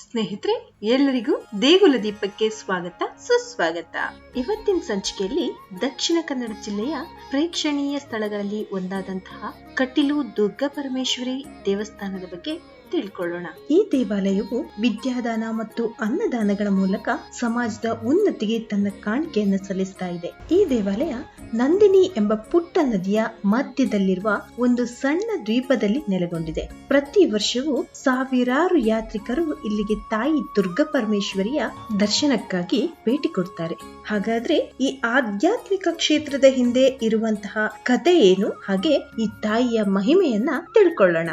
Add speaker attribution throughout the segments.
Speaker 1: ಸ್ನೇಹಿತರೆ, ಎಲ್ಲರಿಗೂ ದೇಗುಲ ದೀಪಕ್ಕೆ ಸ್ವಾಗತ, ಸುಸ್ವಾಗತ. ಇವತ್ತಿನ ಸಂಚಿಕೆಯಲ್ಲಿ ದಕ್ಷಿಣ ಕನ್ನಡ ಜಿಲ್ಲೆಯ ಪ್ರೇಕ್ಷಣೀಯ ಸ್ಥಳಗಳಲ್ಲಿ ಒಂದಾದಂತಹ ಕಟೀಲು ದುರ್ಗಾ ಪರಮೇಶ್ವರಿ ದೇವಸ್ಥಾನದ ಬಗ್ಗೆ ತಿಳ್ಕೊಳ್ಳೋಣ. ಈ ದೇವಾಲಯವು ವಿದ್ಯಾದಾನ ಮತ್ತು ಅನ್ನದಾನಗಳ ಮೂಲಕ ಸಮಾಜದ ಉನ್ನತಿಗೆ ತನ್ನ ಕಾಣಿಕೆಯನ್ನು ಸಲ್ಲಿಸ್ತಾ ಇದೆ. ಈ ದೇವಾಲಯ ನಂದಿನಿ ಎಂಬ ಪುಟ್ಟ ನದಿಯ ಮಧ್ಯದಲ್ಲಿರುವ ಒಂದು ಸಣ್ಣ ದ್ವೀಪದಲ್ಲಿ ನೆಲೆಗೊಂಡಿದೆ. ಪ್ರತಿ ವರ್ಷವೂ ಸಾವಿರಾರು ಯಾತ್ರಿಕರು ಇಲ್ಲಿಗೆ ತಾಯಿ ದುರ್ಗಾ ಪರಮೇಶ್ವರಿಯ ದರ್ಶನಕ್ಕಾಗಿ ಭೇಟಿ ಕೊಡ್ತಾರೆ. ಹಾಗಾದ್ರೆ ಈ ಆಧ್ಯಾತ್ಮಿಕ ಕ್ಷೇತ್ರದ ಹಿಂದೆ ಇರುವಂತಹ ಕಥೆ ಏನು? ಹಾಗೆ ಈ ತಾಯಿಯ ಮಹಿಮೆಯನ್ನ ತಿಳ್ಕೊಳ್ಳೋಣ.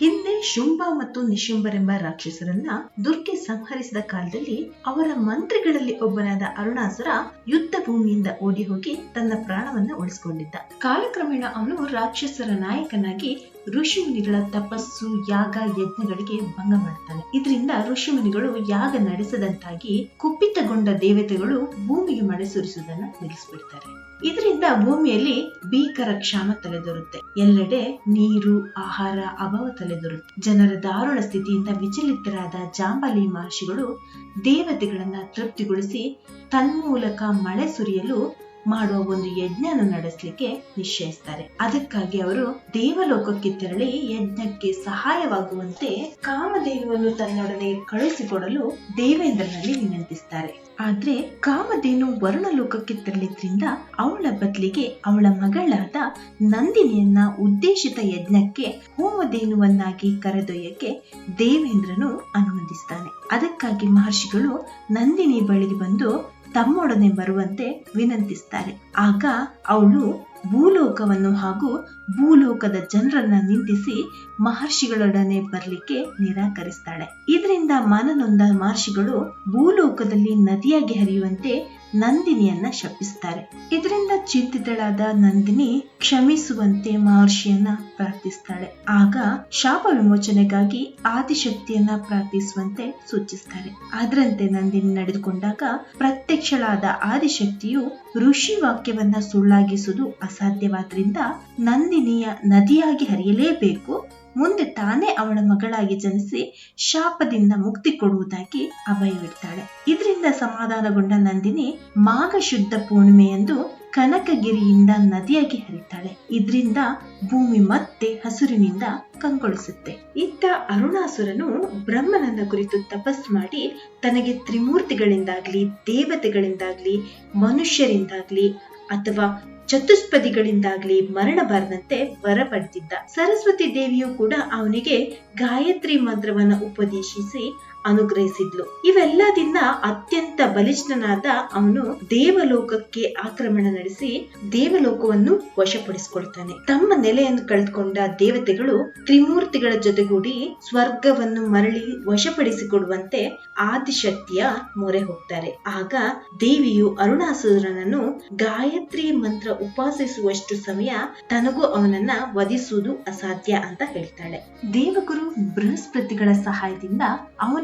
Speaker 1: ಹಿಂದೆ ಶುಂಭ ಮತ್ತು ನಿಶುಂಬರೆಂಬ ರಾಕ್ಷಸರನ್ನ ದುರ್ಗೆ ಸಂಹರಿಸಿದ ಕಾಲದಲ್ಲಿ ಅವರ ಮಂತ್ರಿಗಳಲ್ಲಿ ಒಬ್ಬನಾದ ಅರುಣಾಸುರ ಯುದ್ಧ ಭೂಮಿಯಿಂದ ಓಡಿ ಹೋಗಿ ತನ್ನ ಪ್ರಾಣವನ್ನ ಉಳಿಸಿಕೊಂಡಿದ್ದ. ಕಾಲಕ್ರಮೇಣ ಅವನು ರಾಕ್ಷಸರ ನಾಯಕನಾಗಿ ಋಷಿಮುನಿಗಳ ತಪಸ್ಸು ಯಾಗ ಯಜ್ಞಗಳಿಗೆ ಭಂಗ ಮಾಡ್ತಾನೆ ಇದರಿಂದ ಋಷಿಮುನಿಗಳು ಯಾಗ ನಡೆಸದಂತಾಗಿ ಕುಪಿತಗೊಂಡ ದೇವತೆಗಳು ಭೂಮಿಗೆ ಮಳೆ ಸುರಿಸುವುದನ್ನು ನಿಲ್ಲಿಸ್ಬಿಡ್ತಾರೆ. ಇದರಿಂದ ಭೂಮಿಯಲ್ಲಿ ಭೀಕರ ಕ್ಷಾಮ ತಲೆದೋರುತ್ತೆ. ಎಲ್ಲೆಡೆ ನೀರು, ಆಹಾರ ಅಭಾವ ತಲೆದೊರುತ್ತೆ. ಜನರ ದಾರುಣ ಸ್ಥಿತಿಯಿಂದ ವಿಚಲಿತರಾದ ಜಾಂಬಲಿ ಮಹರ್ಷಿಗಳು ದೇವತೆಗಳನ್ನ ತೃಪ್ತಿಗೊಳಿಸಿ ತನ್ಮೂಲಕ ಮಳೆ ಸುರಿಯಲು ಮಾಡುವ ಒಂದು ಯಜ್ಞನ ನಡೆಸಲಿಕ್ಕೆ ನಿಶ್ಚಯಿಸ್ತಾರೆ. ಅದಕ್ಕಾಗಿ ಅವರು ದೇವಲೋಕಕ್ಕೆ ತೆರಳಿ ಯಜ್ಞಕ್ಕೆ ಸಹಾಯವಾಗುವಂತೆ ಕಾಮಧೇನುವನ್ನು ತನ್ನೊಡನೆ ಕಳುಹಿಸಿಕೊಡಲು ದೇವೇಂದ್ರನಲ್ಲಿ ವಿನಂತಿಸ್ತಾರೆ. ಆದ್ರೆ ಕಾಮಧೇನು ವರುಣಲೋಕಕ್ಕೆ ತೆರಳಿದ್ರಿಂದ ಅವಳ ಬದಲಿಗೆ ಅವಳ ಮಗಳಾದ ನಂದಿನಿಯನ್ನ ಉದ್ದೇಶಿತ ಯಜ್ಞಕ್ಕೆ ಹೋಮಧೇನುವನ್ನಾಗಿ ಕರೆದೊಯ್ಯಕ್ಕೆ ದೇವೇಂದ್ರನು ಅನುಮತಿಸ್ತಾನೆ ಅದಕ್ಕಾಗಿ ಮಹರ್ಷಿಗಳು ನಂದಿನಿ ಬಳಿಗೆ ಬಂದು ತಮ್ಮೊಡನೆ ಬರುವಂತೆ ವಿನಂತಿಸ್ತಾರೆ. ಆಗ ಅವಳು ಭೂಲೋಕವನ್ನು ಹಾಗೂ ಭೂಲೋಕದ ಜನರನ್ನ ನಿಂದಿಸಿ ಮಹರ್ಷಿಗಳೊಡನೆ ಬರ್ಲಿಕ್ಕೆ ನಿರಾಕರಿಸ್ತಾಳೆ. ಇದರಿಂದ ಮನನೊಂದ ಮಹರ್ಷಿಗಳು ಭೂಲೋಕದಲ್ಲಿ ನದಿಯಾಗಿ ಹರಿಯುವಂತೆ ನಂದಿನಿಯನ್ನ ಶಪಿಸ್ತಾರೆ. ಇದರಿಂದ ಚಿಂತಿತಳಾದ ನಂದಿನಿ ಕ್ಷಮಿಸುವಂತೆ ಮಹರ್ಷಿಯನ್ನ ಪ್ರಾರ್ಥಿಸ್ತಾಳೆ. ಆಗ ಶಾಪ ವಿಮೋಚನೆಗಾಗಿ ಆದಿಶಕ್ತಿಯನ್ನ ಪ್ರಾರ್ಥಿಸುವಂತೆ ಸೂಚಿಸ್ತಾರೆ. ಅದರಂತೆ ನಂದಿನಿ ನಡೆದುಕೊಂಡಾಗ ಪ್ರತ್ಯಕ್ಷಳಾದ ಆದಿಶಕ್ತಿಯು ಋಷಿ ವಾಕ್ಯವನ್ನ ಸುಳ್ಳಾಗಿಸುವುದು ಅಸಾಧ್ಯವಾದ್ರಿಂದ ನಂದಿನಿಯ ನದಿಯಾಗಿ ಹರಿಯಲೇಬೇಕು ಮುಂದೆ ತಾನೇ ಅವಳ ಮಗಳಾಗಿ ಜನಿಸಿ ಶಾಪದಿಂದ ಮುಕ್ತಿ ಕೊಡುವುದಾಗಿ ಅಭಯವಿಡ್ತಾಳೆ. ಇದರಿಂದ ಸಮಾಧಾನಗೊಂಡ ನಂದಿನಿ ಮಾಘ ಶುದ್ಧ ಪೂರ್ಣಿಮೆಯಂದು ಕನಕಗಿರಿಯಿಂದ ನದಿಯಾಗಿ ಹರಿತಾಳೆ. ಇದರಿಂದ ಭೂಮಿ ಮತ್ತೆ ಹಸುರಿನಿಂದ ಕಂಗೊಳಿಸುತ್ತೆ. ಇತ್ತ ಅರುಣಾಸುರನು ಬ್ರಹ್ಮನನ್ನ ಕುರಿತು ತಪಸ್ ಮಾಡಿ ತನಗೆ ತ್ರಿಮೂರ್ತಿಗಳಿಂದಾಗ್ಲಿ, ದೇವತೆಗಳಿಂದಾಗ್ಲಿ, ಮನುಷ್ಯರಿಂದಾಗ್ಲಿ ಅಥವಾ ಚತುಷ್ಪದಿಗಳಿಂದಾಗ್ಲಿ ಮರಣ ಬರದಂತೆ ವರ ಪಡೆದಿದ್ದ ಸರಸ್ವತಿ ದೇವಿಯು ಕೂಡ ಅವನಿಗೆ ಗಾಯತ್ರಿ ಮಂತ್ರವನ್ನ ಉಪದೇಶಿಸಿ ಅನುಗ್ರಹಿಸಿದ್ಲು. ಇವೆಲ್ಲದಿಂದ ಅತ್ಯಂತ ಬಲಿಷ್ಠನಾದ ಅವನು ದೇವಲೋಕಕ್ಕೆ ಆಕ್ರಮಣ ನಡೆಸಿ ದೇವಲೋಕವನ್ನು ವಶಪಡಿಸಿಕೊಳ್ತಾನೆ. ತಮ್ಮ ನೆಲೆಯನ್ನು ಕಳೆದುಕೊಂಡ ದೇವತೆಗಳು ತ್ರಿಮೂರ್ತಿಗಳ ಜೊತೆಗೂಡಿ ಸ್ವರ್ಗವನ್ನು ಮರಳಿ ವಶಪಡಿಸಿಕೊಡುವಂತೆ ಆದಿಶಕ್ತಿಯ ಮೊರೆ ಹೋಗ್ತಾರೆ. ಆಗ ದೇವಿಯು ಅರುಣಾಸುರನನ್ನು ಗಾಯತ್ರಿ ಮಂತ್ರ ಉಪಾಸಿಸುವಷ್ಟು ಸಮಯ ತನಗೂ ಅವನನ್ನ ವಧಿಸುವುದು ಅಸಾಧ್ಯ ಅಂತ ಹೇಳ್ತಾಳೆ. ದೇವಗುರು ಬೃಹಸ್ಪತಿಗಳ ಸಹಾಯದಿಂದ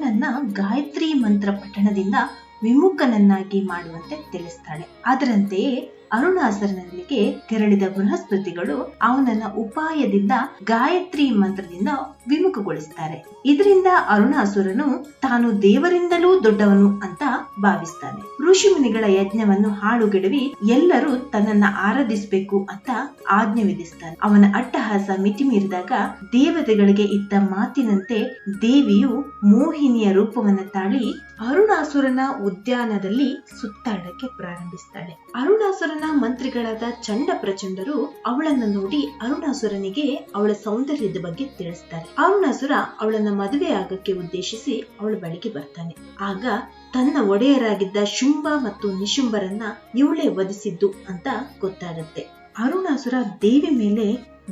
Speaker 1: ಅವನನ್ನ ಗಾಯತ್ರಿ ಮಂತ್ರ ಪಠಣದಿಂದ ವಿಮುಖನನ್ನಾಗಿ ಮಾಡುವಂತೆ ತಿಳಿಸ್ತಾಳೆ. ಅದರಂತೆಯೇ ಅರುಣಾಸುರನಲ್ಲಿಗೆ ತೆರಳಿದ ಬೃಹಸ್ಪತಿಗಳು ಅವನನ್ನ ಉಪಾಯದಿಂದ ಗಾಯತ್ರಿ ಮಂತ್ರದಿಂದ ವಿಮುಖಗೊಳಿಸ್ತಾರೆ. ಇದರಿಂದ ಅರುಣಾಸುರನು ತಾನು ದೇವರಿಂದಲೂ ದೊಡ್ಡವನು ಅಂತ ಭಾವಿಸ್ತಾನೆ. ಋಷಿ ಮುನಿಗಳ ಯಜ್ಞವನ್ನು ಹಾಳುಗೆಡವಿ ಎಲ್ಲರೂ ತನ್ನನ್ನ ಆರಾಧಿಸಬೇಕು ಅಂತ ಆಜ್ಞೆ ವಿಧಿಸ್ತಾನೆ. ಅವನ ಅಟ್ಟಹಾಸ ಮಿತಿಮೀರಿದಾಗ ದೇವತೆಗಳಿಗೆ ಇದ್ದ ಮಾತಿನಂತೆ ದೇವಿಯು ಮೋಹಿನಿಯ ರೂಪವನ್ನ ತಾಳಿ ಅರುಣಾಸುರನ ಉದ್ಯಾನದಲ್ಲಿ ಸುತ್ತಾಡಕ್ಕೆ ಪ್ರಾರಂಭಿಸ್ತಾಳೆ. ಅರುಣಾಸುರನ ಮಂತ್ರಿಗಳಾದ ಚಂಡ ಪ್ರಚಂಡರು ಅವಳನ್ನ ನೋಡಿ ಅರುಣಾಸುರನಿಗೆ ಅವಳ ಸೌಂದರ್ಯದ ಬಗ್ಗೆ ತಿಳಿಸ್ತಾರೆ. ಅರುಣಾಸುರ ಅವಳನ್ನ ಮದುವೆ ಆಗಕ್ಕೆ ಉದ್ದೇಶಿಸಿ ಅವಳ ಬಳಿಗೆ ಬರ್ತಾನೆ. ಆಗ ತನ್ನ ಒಡೆಯರಾಗಿದ್ದ ಶುಂಭ ಮತ್ತು ನಿಶುಂಭರನ್ನ ಇವಳೇ ವಧಿಸಿದ್ದು ಅಂತ ಗೊತ್ತಾಗತ್ತೆ. ಅರುಣಾಸುರ ದೇವಿ ಮೇಲೆ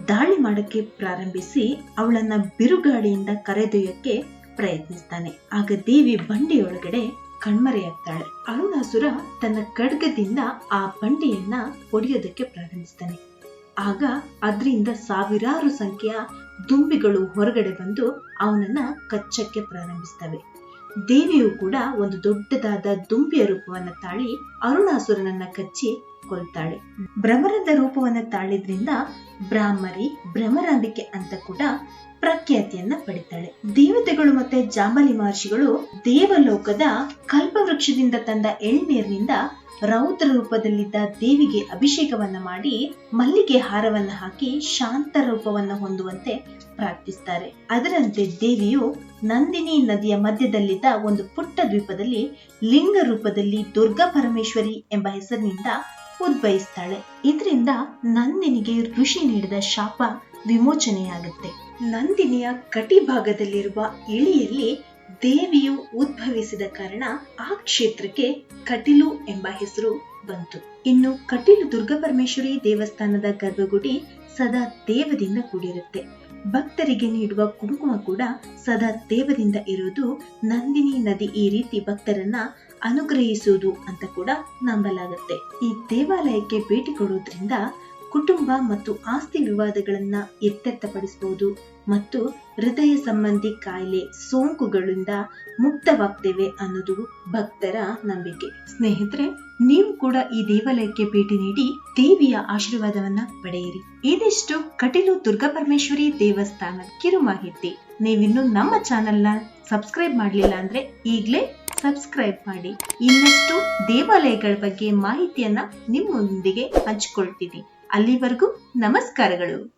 Speaker 1: ದಾಳಿ ಮಾಡಕ್ಕೆ ಪ್ರಾರಂಭಿಸಿ ಅವಳನ್ನ ಬಿರುಗಾಳಿಯಿಂದ ಕರೆದೊಯ್ಯಕ್ಕೆ ಪ್ರಯತ್ನಿಸ್ತಾನೆ. ಆಗ ದೇವಿ ಬಂಡೆಯೊಳಗಡೆ ಕಣ್ಮರೆಯಾಗ್ತಾಳೆ. ಅರುಣಾಸುರ ತನ್ನ ಖಡ್ಗದಿಂದ ಆ ಬಂಡೆಯನ್ನ ಒಡೆಯೋದಕ್ಕೆ ಪ್ರಾರಂಭಿಸ್ತಾನೆ. ಆಗ ಅದರಿಂದ ಸಾವಿರಾರು ಸಂಖ್ಯೆಯ ದುಂಬಿಗಳು ಹೊರಗಡೆ ಬಂದು ಅವನನ್ನ ಕಚ್ಚಕ್ಕೆ ಪ್ರಾರಂಭಿಸ್ತವೆ. ದೇವಿಯು ಕೂಡ ಒಂದು ದೊಡ್ಡದಾದ ದುಂಬಿಯ ರೂಪವನ್ನ ತಾಳಿ ಅರುಣಾಸುರನನ್ನ ಕಚ್ಚಿ ಕೊಲ್ತಾಳೆ. ಭ್ರಮರದ ರೂಪವನ್ನ ತಾಳಿದ್ರಿಂದ ಬ್ರಾಹ್ಮರಿ ಭ್ರಮರಾಂಬಿಕೆ ಅಂತ ಕೂಡ ಪ್ರಖ್ಯಾತಿಯನ್ನ ಪಡಿತಾಳೆ. ದೇವತೆಗಳು ಮತ್ತೆ ಜಾಂಬಲಿ ಮಹರ್ಷಿಗಳು ದೇವಲೋಕದ ಕಲ್ಪವೃಕ್ಷದಿಂದ ತಂದ ಎಳ್ನೀರಿನಿಂದ ರೌದ್ರ ರೂಪದಲ್ಲಿದ್ದ ದೇವಿಗೆ ಅಭಿಷೇಕವನ್ನ ಮಾಡಿ ಮಲ್ಲಿಗೆ ಹಾರವನ್ನ ಹಾಕಿ ಶಾಂತ ರೂಪವನ್ನ ಹೊಂದುವಂತೆ ಪ್ರಾರ್ಥಿಸ್ತಾರೆ. ಅದರಂತೆ ದೇವಿಯು ನಂದಿನಿ ನದಿಯ ಮಧ್ಯದಲ್ಲಿದ್ದ ಒಂದು ಪುಟ್ಟ ದ್ವೀಪದಲ್ಲಿ ಲಿಂಗ ರೂಪದಲ್ಲಿ ದುರ್ಗಾ ಪರಮೇಶ್ವರಿ ಎಂಬ ಹೆಸರಿನಿಂದ ಉದ್ಭವಿಸ್ತಾಳೆ. ಇದರಿಂದ ನಂದಿನಿಗೆ ಋಷಿ ನೀಡಿದ ಶಾಪ ವಿಮೋಚನೆಯಾಗುತ್ತೆ. ನಂದಿನಿಯ ಕಟಿಭಾಗದಲ್ಲಿರುವ ಇಳಿಯಲ್ಲಿ ದೇವಿಯು ಉದ್ಭವಿಸಿದ ಕಾರಣ ಆ ಕ್ಷೇತ್ರಕ್ಕೆ ಕಟಿಲು ಎಂಬ ಹೆಸರು ಬಂತು. ಇನ್ನು ಕಟೀಲು ದುರ್ಗಾಪರಮೇಶ್ವರಿ ದೇವಸ್ಥಾನದ ಗರ್ಭಗುಡಿ ಸದಾ ದೇವದಿಂದ ಕೂಡಿರುತ್ತೆ. ಭಕ್ತರಿಗೆ ನೀಡುವ ಕುಂಕುಮ ಕೂಡ ಸದಾ ದೇವದಿಂದ ಇರೋದು ನಂದಿನಿ ನದಿ ಈ ರೀತಿ ಭಕ್ತರನ್ನ ಅನುಗ್ರಹಿಸುವುದು ಅಂತ ಕೂಡ ನಂಬಲಾಗುತ್ತೆ. ಈ ದೇವಾಲಯಕ್ಕೆ ಭೇಟಿ ಕೊಡುವುದರಿಂದ ಕುಟುಂಬ ಮತ್ತು ಆಸ್ತಿ ವಿವಾದಗಳನ್ನ ಎತ್ತೆತ್ತಪಡಿಸಬಹುದು ಮತ್ತು ಹೃದಯ ಸಂಬಂಧಿ ಕಾಯಿಲೆ ಸೋಂಕುಗಳಿಂದ ಮುಕ್ತವಾಗ್ತೇವೆ ಅನ್ನೋದು ಭಕ್ತರ ನಂಬಿಕೆ. ಸ್ನೇಹಿತರೆ, ನೀವು ಕೂಡ ಈ ದೇವಾಲಯಕ್ಕೆ ಭೇಟಿ ನೀಡಿ ದೇವಿಯ ಆಶೀರ್ವಾದವನ್ನ ಪಡೆಯಿರಿ. ಇದಿಷ್ಟು ಕಟೀಲು ದುರ್ಗಾಪರಮೇಶ್ವರಿ ದೇವಸ್ಥಾನ ಕಿರು ಮಾಹಿತಿ ನೀವಿನ್ನು ನಮ್ಮ ಚಾನೆಲ್ನ ಸಬ್ಸ್ಕ್ರೈಬ್ ಮಾಡಲಿಲ್ಲ ಅಂದ್ರೆ ಈಗಲೇ ಸಬ್ಸ್ಕ್ರೈಬ್ ಮಾಡಿ. ಇನ್ನಷ್ಟು ದೇವಾಲಯಗಳ ಬಗ್ಗೆ ಮಾಹಿತಿಯನ್ನ ನಿಮ್ಮೊಂದಿಗೆ ಹಂಚಿಕೊಳ್ತೀನಿ. ಅಲ್ಲಿವರೆಗೂ ನಮಸ್ಕಾರಗಳು.